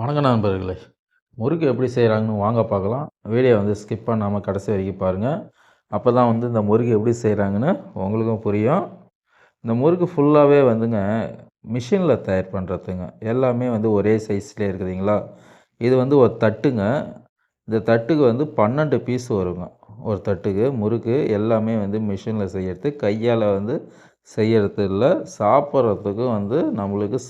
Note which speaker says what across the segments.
Speaker 1: வணக்கம் நண்பர்களே. முறுக்கு எப்படி செய்கிறாங்கன்னு வாங்க பார்க்கலாம். வீடியோ வந்து ஸ்கிப் பண்ணாமல் கடைசி வரைக்கும் பாருங்கள் அப்போ தான் வந்து இந்த முறுக்கு எப்படி செய்கிறாங்கன்னு உங்களுக்கும் புரியும். இந்த முறுக்கு ஃபுல்லாகவே வந்துங்க மிஷினில் தயார் பண்ணுறதுங்க எல்லாமே வந்து ஒரே சைஸ்லேயே இருக்குதுங்களா? இது வந்து ஒரு தட்டுங்க. இந்த தட்டுக்கு வந்து பன்னெண்டு பீஸ் வருங்க. ஒரு தட்டுக்கு முறுக்கு எல்லாமே வந்து மிஷினில் செய்யறது. கையால் வந்து செய்கிறது இல்லை சாப்பிட்றதுக்கும் வந்து நம்மளுக்கு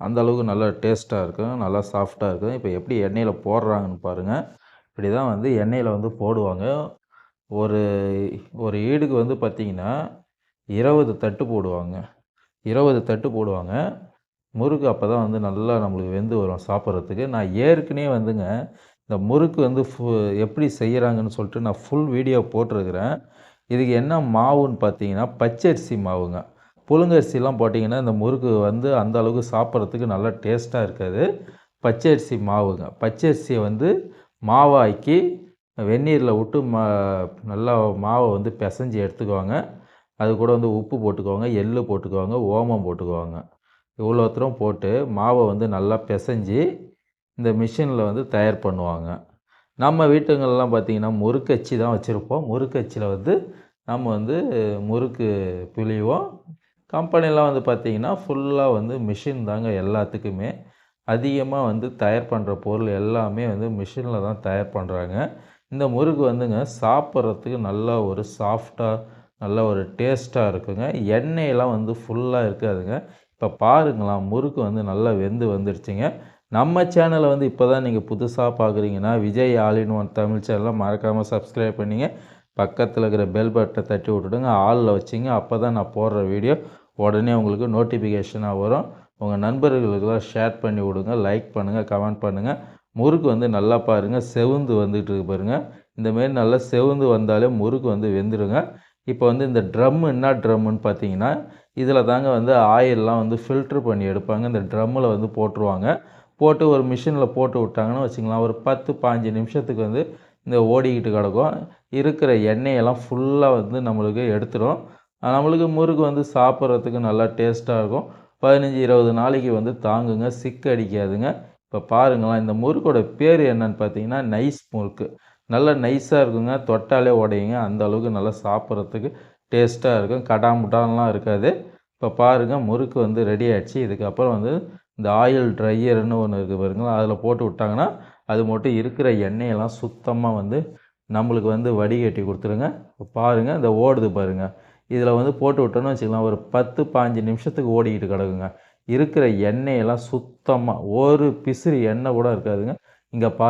Speaker 1: அந்த அளவுக்கு நல்லா டேஸ்ட்டாக இருக்கும் நல்லா சாஃப்டாக இருக்கும் இப்போ எப்படி எண்ணெயில் போடுறாங்கன்னு பாருங்கள் இப்படி தான் வந்து எண்ணெயில் வந்து போடுவாங்க. ஒரு ஒரு ஈடுக்கு வந்து பார்த்திங்கன்னா இருபது தட்டு போடுவாங்க. இருபது தட்டு போடுவாங்க. முறுக்கு அப்போ தான் வந்து நல்லா நம்மளுக்கு வெந்து வரும் சாப்பிட்றதுக்கு. நான் ஏற்கனவே வந்துங்க இந்த முறுக்கு வந்து ஃபு எப்படி செய்கிறாங்கன்னு சொல்லிட்டு நான் ஃபுல் வீடியோ போட்டிருக்கிறேன். இதுக்கு என்ன மாவுன்னு பார்த்தீங்கன்னா பச்சரிசி மாவுங்க. புழுங்கரிசிலாம் போட்டிங்கன்னா இந்த முறுக்கு வந்து அந்த அளவுக்கு சாப்பிட்றதுக்கு நல்லா டேஸ்ட்டாக இருக்காது. பச்சரிசி மாவுங்க. பச்சரிசியை வந்து மாவாக்கி வெந்நீரில் விட்டு மா நல்லா மாவை வந்து பிசைஞ்சு எடுத்துக்குவாங்க. அது கூட வந்து உப்பு போட்டுக்குவாங்க எள்ளு போட்டுக்குவாங்க ஓமம் போட்டுக்குவாங்க. இவ்வளோத்தரம் போட்டு மாவை வந்து நல்லா பிசைஞ்சு இந்த மிஷினில் வந்து தயார் பண்ணுவாங்க. நம்ம வீட்டுங்கள்லாம் பார்த்திங்கன்னா முறுக்கச்சி தான் வச்சுருப்போம். முறுக்கச்சியில் வந்து நம்ம வந்து முறுக்கு பிழிவோம். கம்பெனிலாம் வந்து பார்த்திங்கன்னா ஃபுல்லாக வந்து மிஷின் தாங்க எல்லாத்துக்குமே. அதிகமாக வந்து தயார் பண்ணுற பொருள் எல்லாமே வந்து மிஷினில் தான் தயார் பண்ணுறாங்க இந்த முறுக்கு வந்துங்க சாப்பிட்றதுக்கு நல்லா ஒரு சாஃப்டாக நல்ல ஒரு டேஸ்ட்டாக இருக்குங்க. எண்ணெயெல்லாம் வந்து ஃபுல்லாக இருக்காதுங்க. இப்போ பாருங்களேன் முறுக்கு வந்து நல்லா வெந்து வந்துருச்சுங்க. நம்ம சேனலை வந்து இப்போ தான் நீங்கள் புதுசாக பார்க்குறீங்கன்னா விஜய் ஆலின் ஒன் தமிழ் சேனலை மறக்காமல் சப்ஸ்கிரைப் பண்ணிங்க. பக்கத்தில் இருக்கிற பெல் பட்டனை தட்டி விட்டுடுங்க. ஆளில் வச்சிங்க. அப்போ தான் நான் போடுற வீடியோ உடனே உங்களுக்கு நோட்டிஃபிகேஷனாக வரும். உங்கள் நண்பர்களுக்கெல்லாம் ஷேர் பண்ணி விடுங்க. லைக் பண்ணுங்கள் கமெண்ட் பண்ணுங்கள் முறுக்கு வந்து நல்லா பாருங்கள் செவுந்து வந்துட்டு இருக்கு பாருங்கள் இந்தமாரி நல்லா செவுந்து வந்தாலே முறுக்கு வந்து வெந்துடுங்க இப்போ வந்து இந்த ட்ரம் என்ன ட்ரம்முன்னு பார்த்தீங்கன்னா இதில் தாங்க வந்து ஆயிலெலாம் வந்து ஃபில்ட்ரு பண்ணி எடுப்பாங்க. இந்த ட்ரம்மில் வந்து போட்டுருவாங்க. போட்டு ஒரு மிஷினில் போட்டு விட்டாங்கன்னு வச்சுக்கலாம் ஒரு பத்து பாஞ்சு நிமிஷத்துக்கு வந்து இந்த ஓடிக்கிட்டு கிடக்கும். இருக்கிற எண்ணெயெல்லாம் ஃபுல்லாக வந்து நம்மளுக்கு எடுத்துடும் நம்மளுக்கு முறுக்கு வந்து சாப்பிட்றதுக்கு நல்லா டேஸ்ட்டாக இருக்கும். பதினஞ்சு இருபது நாளைக்கு வந்து தாங்குங்க சிக்கு அடிக்காதுங்க. இப்போ பாருங்களேன் இந்த முறுக்கோட பேர் என்னன்னு பார்த்தீங்கன்னா நைஸ் முறுக்கு. நல்லா நைஸாக இருக்குங்க. தொட்டாலே உடையுங்க. அந்த அளவுக்கு நல்லா சாப்பிட்றதுக்கு டேஸ்ட்டாக இருக்கும். கடாமுட்டான்லாம் இருக்காது. இப்போ பாருங்கள் முறுக்கு வந்து ரெடி ஆகிடுச்சு இதுக்கப்புறம் வந்து இந்த ஆயில் ட்ரையர்னு ஒன்று இருக்குது பாருங்களா அதில் போட்டு விட்டாங்கன்னா அது மட்டும் இருக்கிற எண்ணெயெல்லாம் சுத்தமாக வந்து நம்மளுக்கு வந்து வடிகட்டி கொடுத்துருங்க. பாருங்கள் இந்த ஓடுது பாருங்கள் இதில் வந்து போட்டு விட்டோன்னு வச்சுக்கலாம் ஒரு பத்து பாஞ்சு நிமிஷத்துக்கு ஓடிக்கிட்டு கிடக்குங்க. இருக்கிற எண்ணெயெல்லாம் சுத்தமாக ஒரு பிசிறு எண்ணெய் கூட இருக்காதுங்க. இங்கே பா